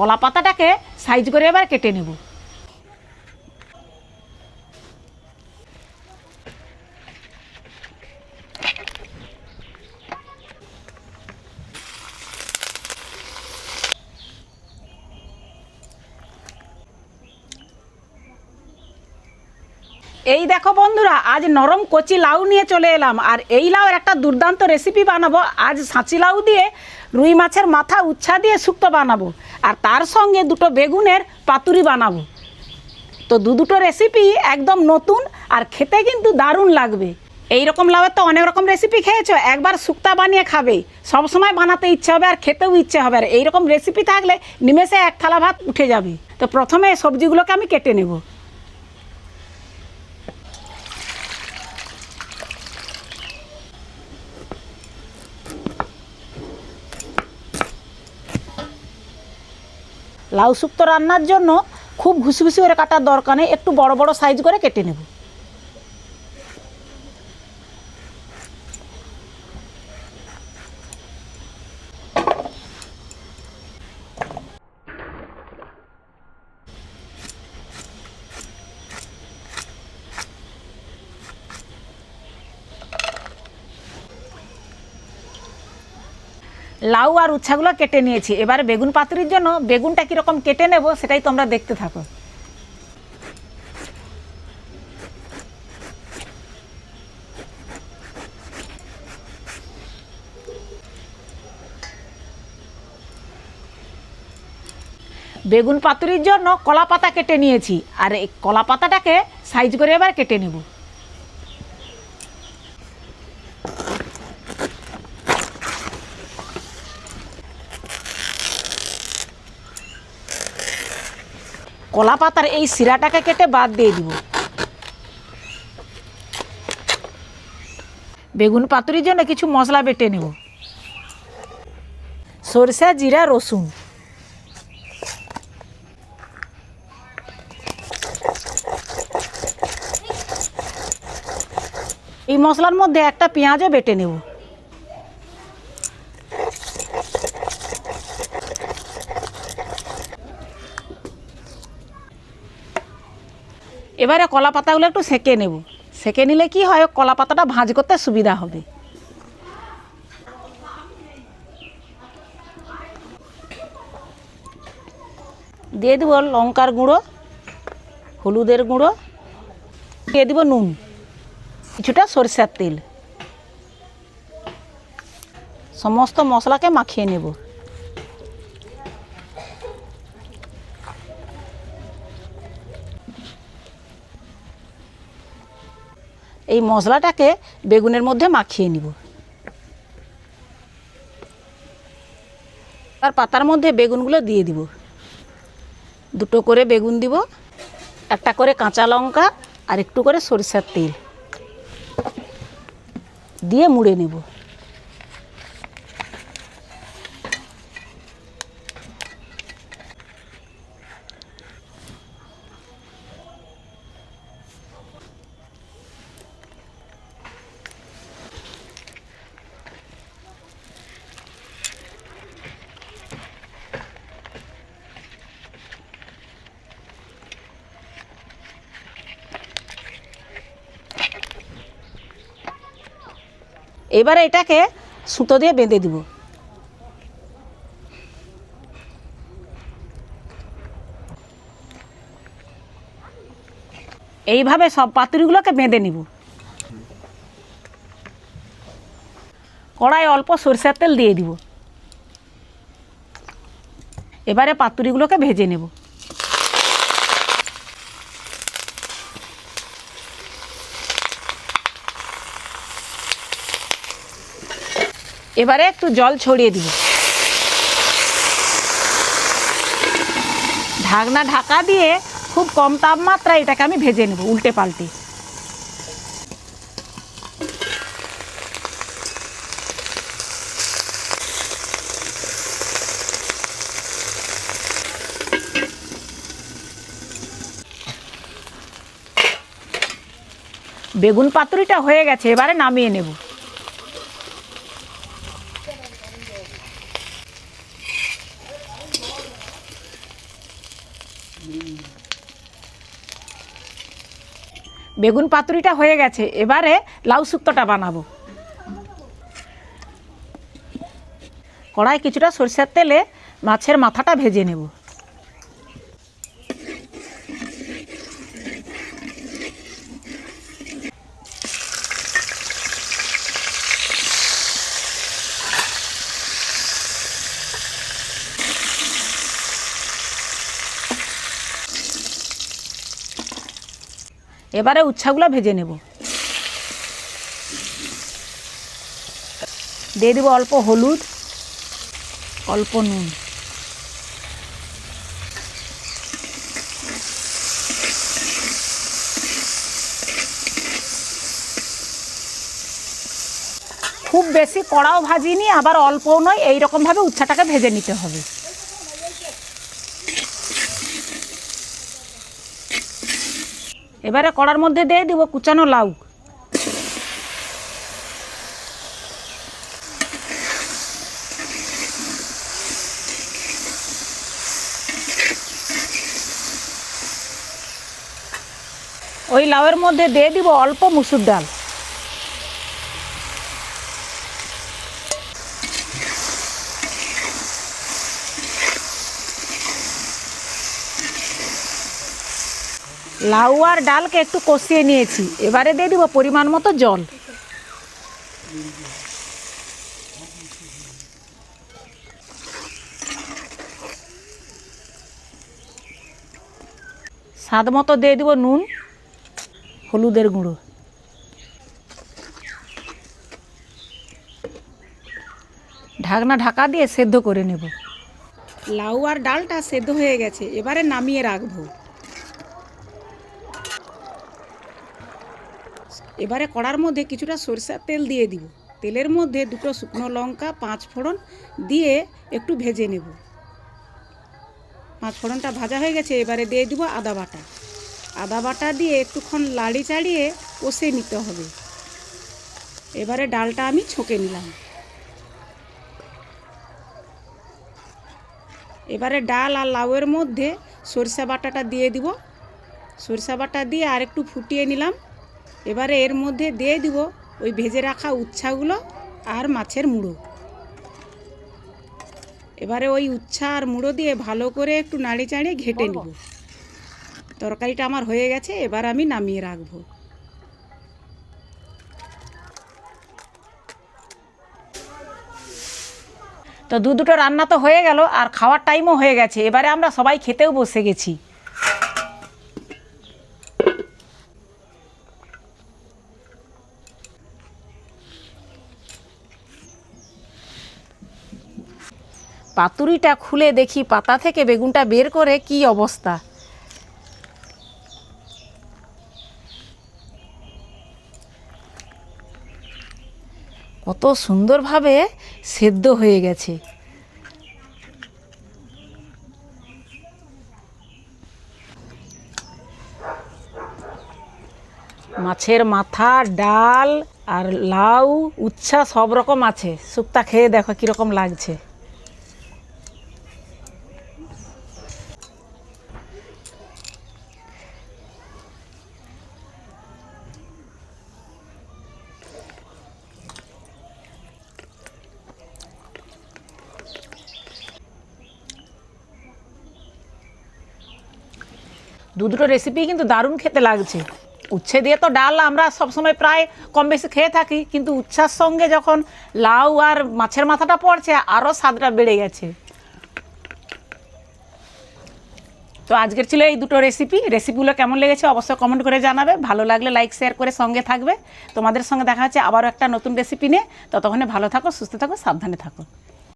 কলা পাতাটাকে সাইজ করে এবার কেটে নেব। এই দেখো বন্ধুরা, আজ নরম কচি লাউ নিয়ে চলে এলাম। আর এই লাউয়ের একটা দুর্দান্ত রেসিপি বানাবো। আজ সাঁচি লাউ দিয়ে রুই মাছের মাথা উচ্ছা দিয়ে শুক্তো বানাবো। আর তার সঙ্গে দুটো বেগুনের পাতুরি বানাবো। তো দু দুটো রেসিপি একদম নতুন আর খেতে কিন্তু দারুণ লাগবে। এই রকম লাউয়ের তো অনেক রকম রেসিপি খেয়েছো, একবার শুক্তা বানিয়ে খাবে। সব সময় বানাতে ইচ্ছে হবে আর খেতেও ইচ্ছে হবে। আর এইরকম রেসিপি থাকলে নিমেষে এক থালা ভাত উঠে যাবে। তো প্রথমে সবজিগুলোকে আমি কেটে নেব। লাউ শুক্তো রান্নার জন্য খুব ঘুষি ঘুষি করে কাটার দরকার নেই, একটু বড় বড় সাইজ করে কেটে নেব। লাউ আর উচ্ছাগুলো কেটে নিয়েছি। এবারে বেগুন পাতুরির জন্য বেগুনটা কীরকম কেটে নেব সেটাই তোমরা দেখতে থাকো। বেগুন পাতুরির জন্য কলা পাতা কেটে নিয়েছি। আর এই কলা পাতাটাকে সাইজ করে এবার কেটে নেব। কলা পাতার এই শিরাটাকে কেটে বাদ দিয়ে দিব। বেগুন পাতুরির জন্য কিছু মশলা বেটে নেব। সরষে, জিরা, রসুন। এই মশলার মধ্যে একটা পেঁয়াজও বেটে নেব। এবারে কলা পাতাগুলো একটু সেঁকে নেব। সেঁকে নিলে কি হয় কলা পাতাটা ভাঁজ করতে সুবিধা হবে। দিয়ে দেবো লঙ্কার গুঁড়ো, হলুদের গুঁড়ো, দিয়ে দেবো নুন, কিছুটা সরিষার তেল। সমস্ত মশলাকে মাখিয়ে নেব। এই মশলাটাকে বেগুনের মধ্যে মাখিয়ে নিব। তার পাতার মধ্যে বেগুনগুলো দিয়ে দিব। দুটো করে বেগুন দিব, একটা করে কাঁচা লঙ্কা আর একটু করে সরিষার তেল। দিয়ে মুড়ে নেব। এবারে এটাকে সুতো দিয়ে বেঁধে দিব। এইভাবে সব পাতুরিগুলোকে বেঁধে নিব। কড়াই অল্প সরষের তেল দিয়ে দিব। এবারে পাতুরিগুলোকে ভেজে নেব। এবারে একটু জল ছড়িয়ে দিব ঢাকনা ঢাকা দিয়ে খুব কম তাপমাত্রায় এটাকে আমি ভেজে নেব উল্টে পাল্টে। বেগুন পাতুরিটা হয়ে গেছে, এবারে নামিয়ে নেব। বেগুন পাতুরিটা হয়ে গেছে, এবারে লাউ শুক্তোটা বানাবো। কড়াই কিছুটা সরষের তেলে মাছের মাথাটা ভেজে নেব। এবারে উচ্ছাগুলো ভেজে নেব। দিয়ে দেবো অল্প হলুদ, অল্প নুন। খুব বেশি কড়াও ভাজিনি, আবার অল্পও নয়, এইরকমভাবে উচ্ছাটাকে ভেজে নিতে হবে। এবারে কড়ার মধ্যে দিয়ে দিব কুচানো লাউ। ওই লাউয়ের মধ্যে দিয়ে দিব অল্প মুসুর ডাল। লাউ আর ডালকে একটু কষিয়ে নিয়েছি। এবারে দিয়ে দিব পরিমাণ মতো জল। স্বাদ মতো দিয়ে দিব নুন, হলুদের গুঁড়ো। ঢাকনা ঢাকা দিয়ে সেদ্ধ করে নেব। লাউ আর ডালটা সেদ্ধ হয়ে গেছে, এবারে নামিয়ে রাখব। এবারে কড়ার মধ্যে কিছুটা সরিষার তেল দিয়ে দিব। তেলের মধ্যে দুটো শুকনো লঙ্কা, পাঁচ ফোড়ন দিয়ে একটু ভেজে নেব। পাঁচ ফোড়নটা ভাজা হয়ে গেছে, এবারে দিয়ে দিব আদা বাটা। আদা বাটা দিয়ে একটুক্ষণ লাড়ি চাড়িয়ে কষে নিতে হবে। এবারে ডালটা আমি ছকে নিলাম। এবারে ডাল আর লাউয়ের মধ্যে সরিষা বাটাটা দিয়ে দিব। সরিষা বাটা দিয়ে আর একটু ফুটিয়ে নিলাম। এবারে এর মধ্যে দিয়ে দিব ওই ভেজে রাখা উচ্ছাগুলো আর মাছের মুড়ো। এবারে ওই উচ্ছা আর মুড়ো দিয়ে ভালো করে একটু নাড়ি চাড়িয়ে ঘেটে নিব। তরকারিটা আমার হয়ে গেছে এবার আমি নামিয়ে রাখব। তো দু দুটো রান্না তো হয়ে গেল আর খাওয়ার টাইমও হয়ে গেছে। এবারে আমরা সবাই খেতেও বসে গেছি। পাতুরিটা খুলে দেখি, পাতা থেকে বেগুনটা বের করে কি অবস্থা? কত সুন্দরভাবে সেদ্ধ হয়ে গেছে। মাছের মাথা, ডাল আর লাউ, উচ্ছা সব রকম আছে। শুক্তা খেয়ে দেখো কীরকম লাগছে। দু দুটো রেসিপি কিন্তু দারুণ খেতে লাগছে। উচ্ছে দিয়ে তো ডাল আমরা সবসময় প্রায় কম বেশি খেয়ে থাকি, কিন্তু উচ্ছার সঙ্গে যখন লাউ আর মাছের মাথাটা পড়ছে আরও স্বাদটা বেড়ে গেছে। তো আজকের ছিল এই দুটো রেসিপি রেসিপিগুলো কেমন লেগেছে অবশ্যই কমেন্ট করে জানাবে। ভালো লাগলে লাইক শেয়ার করে সঙ্গে থাকবে। তোমাদের সঙ্গে দেখা হচ্ছে আবারও একটা নতুন রেসিপি নিয়ে। ততক্ষণে ভালো থাকো, সুস্থ থাকো, সাবধানে থাকো।